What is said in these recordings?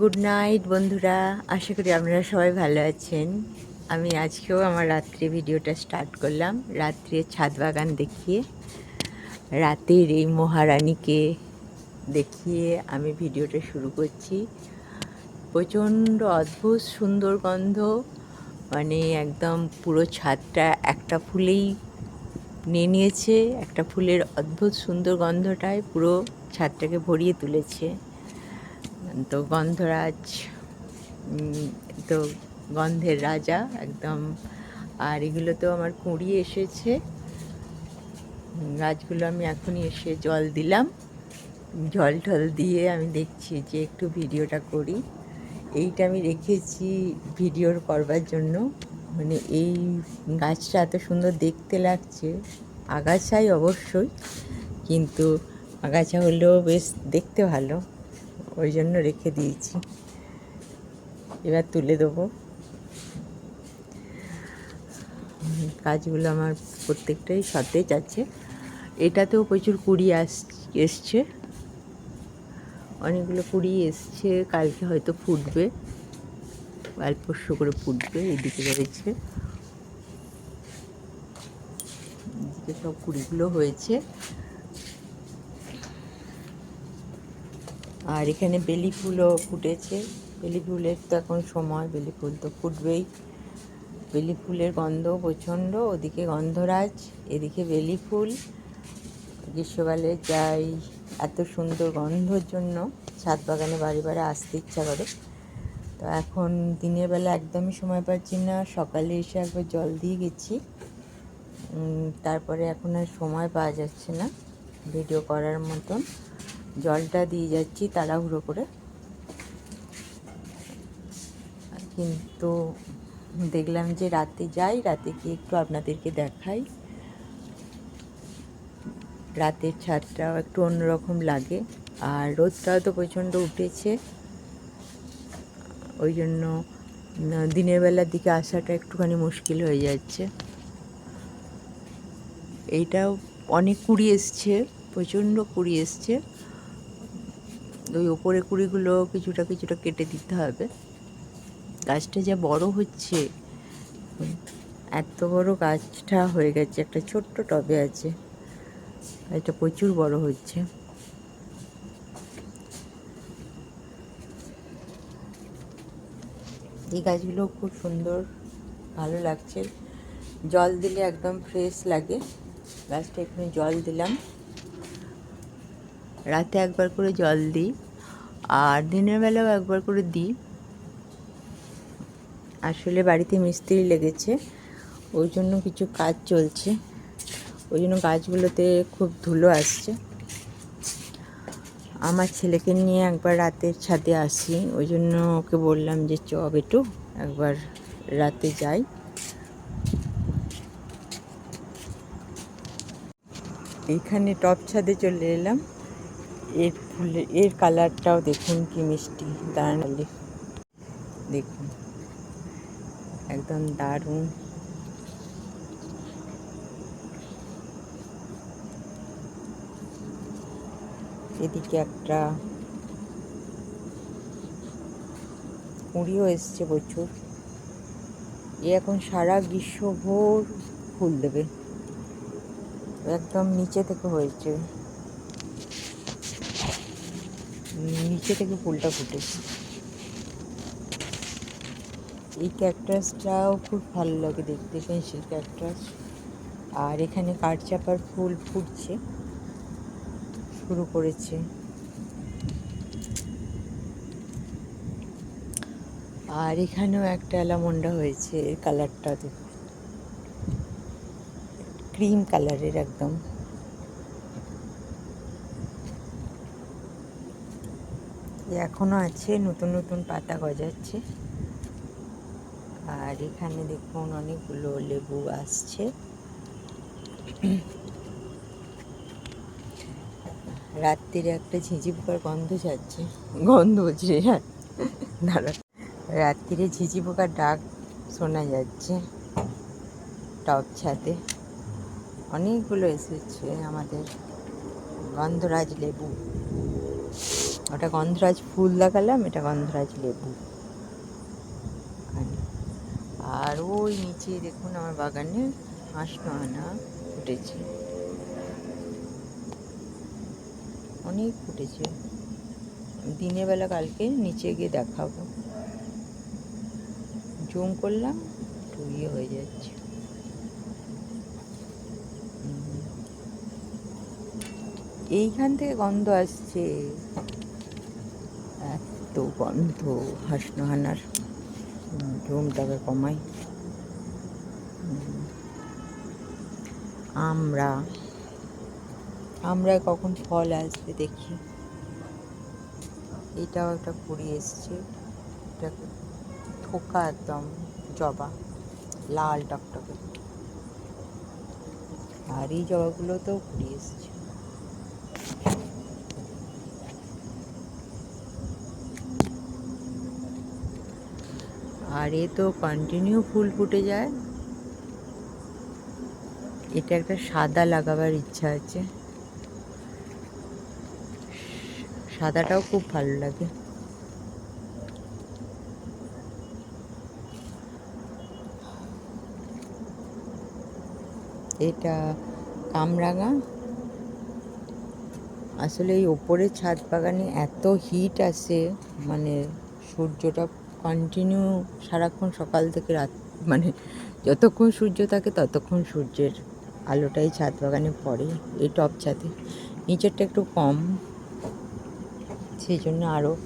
Good night বন্ধুরা। আশা করি আপনারা সবাই ভালো আছেন। আমি আজকেও আমার রাত্রে ভিডিওটা স্টার্ট করলাম। রাত্রে ছাদ বাগান দেখিয়ে, রাতের এই মহারানীকে দেখিয়ে আমি ভিডিওটা শুরু করছি। প্রচণ্ড অদ্ভুত সুন্দর গন্ধ মানে একদম পুরো ছাদটা একটা ফুলেই নিয়ে নিয়েছে। একটা ফুলের অদ্ভুত সুন্দর গন্ধটায় পুরো ছাদটাকে ভরিয়ে তুলেছে। তো গন্ধরাজ তো গন্ধের রাজা একদম। আর এগুলো তো আমার কুঁড়ি এসেছে। গাছগুলো আমি এখনই এসে জল দিলাম। জল টল দিয়ে আমি দেখছি যে একটু ভিডিওটা করি। এইটা আমি রেখেছি ভিডিওর করবার জন্য। মানে এই গাছটা এত সুন্দর দেখতে লাগছে। আগাছাই অবশ্যই, কিন্তু আগাছা হলেও বেশ দেখতে ভালো। ওই জন্য রেখে দিয়েছি। এবার তুলে দেবো। গাছগুলো আমার প্রত্যেকটাই সতেজ আছে। এটাতেও প্রচুর কুড়ি আস, এসছে। অনেকগুলো কুড়ি এসছে, কালকে হয়তো ফুটবে। পরশু করে ফুটবে এদিকে রয়েছে। এদিকে সব কুড়িগুলো হয়েছে। আর এখানে বেলি ফুলও ফুটেছে। বেলি ফুলের তো এখন সময় বেলি ফুল তো ফুটবেই। বেলি ফুলের গন্ধ প্রচণ্ড, ওদিকে গন্ধরাজ, এদিকে বেলি ফুল গ্রীষ্মকালে যাই, এত সুন্দর গন্ধর জন্য ছাদ বাগানে বাড়ি বাড়ি আসতে ইচ্ছা করে। তো এখন দিনের বেলা একদমই সময় পাচ্ছি না, সকালে এসে একবার জল দিয়ে গেছি। তারপরে এখন আর সময় পাওয়া যাচ্ছে না ভিডিও করার মতন। জলটা দিয়ে যাচ্ছি তাড়াহুড়ো করে। কিন্তু দেখলাম যে রাতে যাই, রাতে গিয়ে একটু আপনাদেরকে দেখাই। রাতের ছাদটাও একটু অন্যরকম লাগে, আর রোদটাও তো প্রচণ্ড উঠেছে। ওই জন্য দিনের বেলার দিকে আসাটা একটুখানি মুশকিল হয়ে যাচ্ছে। এইটাও অনেক কুড়ি এসছে, প্রচণ্ড কুড়ি এসছে। ওই ওপরে কুড়িগুলো কিছুটা কিছুটা কেটে দিতে হবে। গাছটা যা বড় হচ্ছে, এত বড় গাছটা হয়ে গেছে, একটা ছোট্ট টবে আছে, এটা প্রচুর বড় হচ্ছে। এই গাছগুলো খুব সুন্দর, ভালো লাগছে। জল দিলে একদম ফ্রেশ লাগে। গাছটা এখানে জল দিলাম। রাতে একবার করে জল দিই আর দিনের বেলাও একবার করে দিই। আসলে বাড়িতে মিস্ত্রি লেগেছে, ওই জন্য কিছু কাজ চলছে। ওই জন্য গাছগুলোতে খুব ধুলো আসছে। আমার ছেলেকে নিয়ে একবার রাতের ছাদে আসি, ওই জন্য ওকে বললাম যে, চ একটু একবার রাতে যাই। এইখানে টপ ছাদে চলে এলাম। এর ফুলের এর কালারটাও দেখুন কি মিষ্টি দাঁড়ালে দেখুন, একদম দারুণ। এদিকে একটা কুঁড়িও এসছে প্রচুর। এ এখন সারা গ্রীষ্মভর ফুল দেবে। একদম নিচে থেকে হয়েছে। নিচে থেকে ফুলটা ফুটেছে এই ক্যাকটাসটাও খুব ভালো লাগে দেখতে, পেন্সিল ক্যাকটাস আর এখানে কাঠচাপার ফুল ফুটছে, শুরু করেছে। আর এখানেও একটা অ্যালামন্ডা হয়েছে, এর কালারটা দেখুন। ক্রিম কালারের একদম। এখনও আছে, নতুন নতুন পাতা গজাচ্ছে। আর এখানে দেখুন অনেকগুলো লেবু আসছে। রাত্রিরে একটা ঝিঝি পোকার গন্ধ যাচ্ছে গন্ধ হচ্ছে হ্যাঁ। দাঁড়া রাত্রিরে ঝিঝি পোকার ডাক শোনা যাচ্ছে টপ ছাদে। অনেকগুলো এসেছে আমাদের গন্ধরাজ লেবু। ওটা গন্ধরাজ ফুল দেখালাম, এটা গন্ধরাজ লেবু। আর ওই নিচে দেখুন আমার বাগানে হাঁস নয়না ফুটেছে। অনেক ফুটেছে। দিনের বেলা কালকে নিচে গিয়ে দেখাবো। জুম করলাম, একটু ইয়ে হয়ে যাচ্ছে। এইখান থেকে গন্ধ আসছে। এত গন্ধ হাসনোহানার জুমটাকে কমাই। আমরা আমরা কখন ফল আসবে দেখি। এটাও একটা কুড়ি এসছে এটা থোকা একদম জবা, লাল টকটকে। আর এই জবাগুলোতেও কুড়ি এসছে। আর এ তো কন্টিনিউ ফুল ফুটে যায়। এটা একটা সাদা লাগাবার ইচ্ছা আছে। সাদাটাও খুব ভালো লাগে। এটা কামরাঙা। আসলে এই ওপরের ছাদ বাগানে এত হিট আসে মানে সূর্যটা কন্টিনিউ সারাক্ষণ সকাল থেকে রাত মানে যতক্ষণ সূর্য থাকে ততক্ষণ সূর্যের আলোটাই ছাদ বাগানে পড়ে, এই টপ ছাদে। নিচেরটা একটু কম সেই জন্য আরও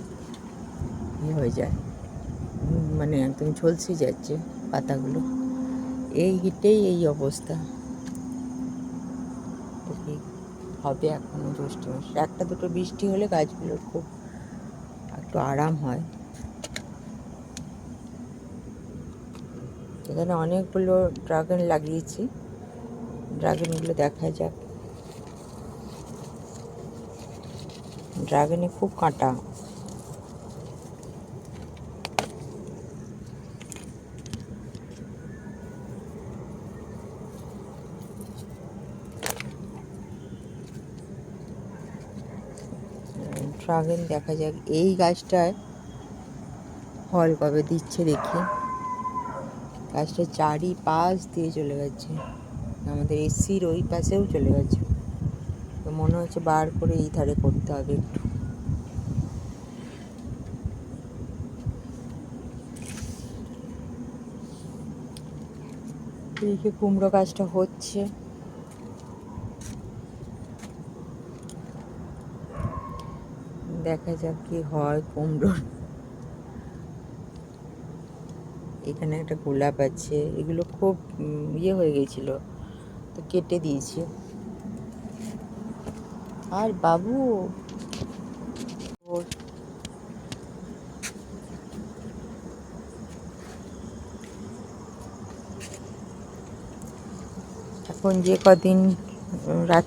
ইয়ে হয়ে যায়। মানে একদম ঝলসে যাচ্ছে পাতাগুলো। এই হিটেই এই অবস্থা। হবে এখনও জ্যৈষ্ঠ মাসে। একটা দুটো বৃষ্টি হলে গাছগুলোর খুব একটু আরাম হয়। এখানে অনেকগুলো ড্রাগন লাগিয়েছি। ড্রাগনগুলো দেখা যাক। ড্রাগনে খুব কাঁটা। ড্রাগন দেখা যাক। এই গাছটায় ফল কবে দিচ্ছে দেখি। গাছটা চারি পাশ দিয়ে চলে গেছে। আমাদের এসির ওই পাশেও চলে গেছে। তো মনে হচ্ছে বার করে এই ধারে করতে হবে একটু। এদিকে কুমড়ো গাছটা হচ্ছে। দেখা যাক কি হয় কুমড়োর। এখানে একটা গোলাপ আছে, এগুলো খুব ইয়ে হয়ে গেছিল, তো কেটে দিয়েছি। আর বাবু, এখন যে কদিন, রাত,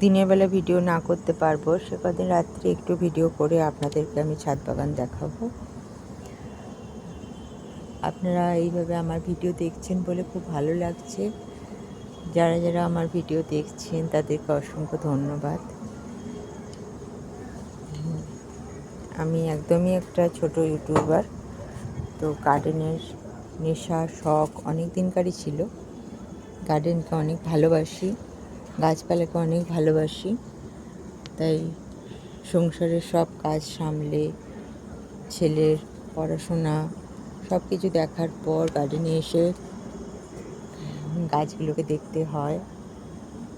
দিনের বেলা ভিডিও না করতে পারব, সে কদিন রাত্রে একটু ভিডিও করে আপনাদেরকে আমি ছাদ বাগান দেখাবো। আপনারা এইভাবে আমার ভিডিও দেখছেন বলে খুব ভালো লাগছে। যারা যারা আমার ভিডিও দেখছেন, তাদেরকে অসংখ্য ধন্যবাদ। আমি একদমই একটা ছোট ইউটিউবার, তো গার্ডেনের নেশা, শখ অনেক দিনকারই ছিল। গার্ডেনকে অনেক ভালোবাসি, গাছপালাকে অনেক ভালোবাসি। তাই সংসারের সব কাজ সামলে, ছেলের পড়াশোনা সব কিছু দেখার পর গার্ডেনে এসে গাছগুলোকে দেখতে হয়।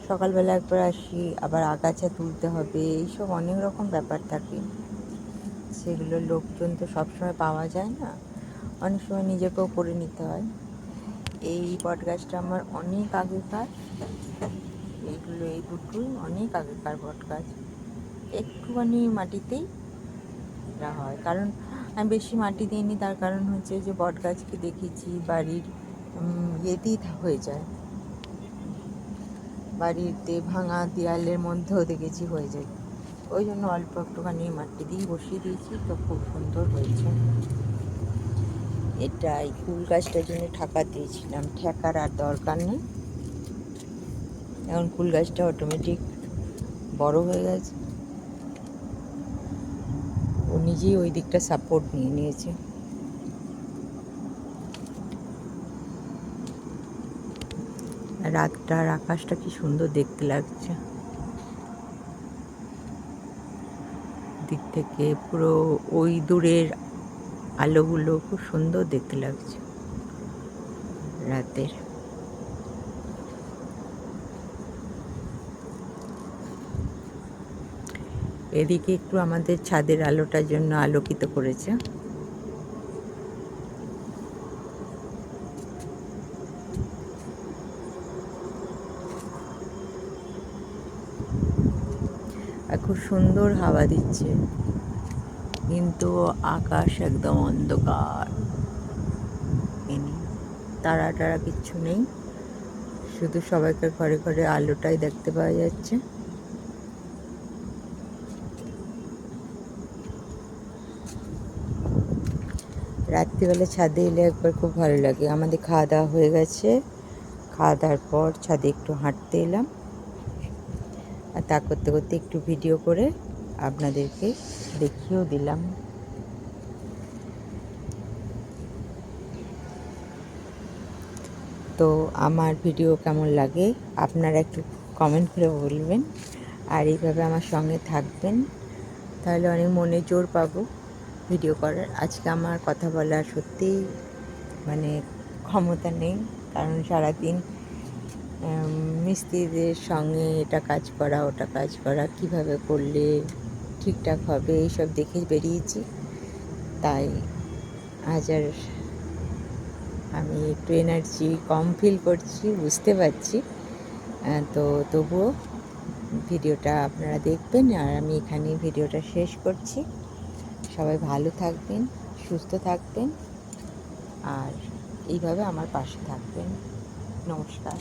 সকালবেলা একবার আসি, আবার আগাছা তুলতে হবে, এইসব অনেক রকম ব্যাপার থাকে। সেগুলো লোকজন তো সবসময় পাওয়া যায় না। অনেক সময় নিজেকেও করে নিতে হয়। এই বট গাছটা আমার অনেক আগেকার। এইগুলো এই দুটোই অনেক আগেকার বট গাছ। একটুখানি মাটিতেই হয়। কারণ আমি বেশি মাটি দিইনি, তার কারণ হচ্ছে যে বট গাছকে দেখেছি, বাড়ির ইয়েতেই হয়ে যায়। বাড়িতে ভাঙা দেয়ালের মধ্যেও দেখেছি হয়ে যায়। ওই জন্য অল্প একটুখানি মাটি দিয়ে বসিয়ে দিয়েছি, তো খুব সুন্দর হয়েছে। এটা এই ফুল গাছটার জন্য ঠাকা দিয়েছিলাম, ঠেকার আর দরকার নেই। এখন ফুল গাছটা অটোমেটিক বড় হয়ে গেছে। ও নিজেই ওই দিকটা সাপোর্ট নিয়ে নিয়েছে। রাতটার আকাশটা কি সুন্দর দেখতে লাগছে। দিক থেকে পুরো ওই দূরের আলোগুলো খুব সুন্দর দেখতে লাগছে। রাতের এদিকে একটু আমাদের ছাদের আলোটার জন্য আলোকিত করেছে। খুব সুন্দর হাওয়া দিচ্ছে। কিন্তু আকাশ একদম অন্ধকার। তারা টারা কিচ্ছু নেই। শুধু সবাইকার ঘরে ঘরে আলোটাই দেখতে পাওয়া যাচ্ছে। রাত্রিবেলা ছাদে এলে একবার খুব ভালো লাগে। আমাদের খাওয়া দাওয়া হয়ে গেছে। খাওয়া দাওয়ার পর ছাদে একটু হাঁটতে এলাম। আর তা করতে করতে একটু ভিডিও করে আপনাদেরকে দেখিয়েও দিলাম। তো আমার ভিডিও কেমন লাগে আপনারা একটু কমেন্ট করে বলবেন। আর এইভাবে আমার সঙ্গে থাকবেন। তাহলে অনেক মনে জোর পাবো। ভিডিও করার। আজকে আমার কথা বলার সত্যিই মানে ক্ষমতা নেই। কারণ সারাদিন মিস্ত্রিদের সঙ্গে এটা কাজ করা, ওটা কাজ করা, কীভাবে করলে ঠিকঠাক হবে, এইসব দেখে বেরিয়েছি। তাই আজ আর আমি একটু এনার্জি কম ফিল করছি, বুঝতে পারছি। তো তবুও ভিডিওটা আপনারা দেখবেন, আর আমি এখানে ভিডিওটা শেষ করছি। সবাই ভালো থাকবেন সুস্থ থাকবেন আর এইভাবে আমার পাশে থাকবেন। নমস্কার।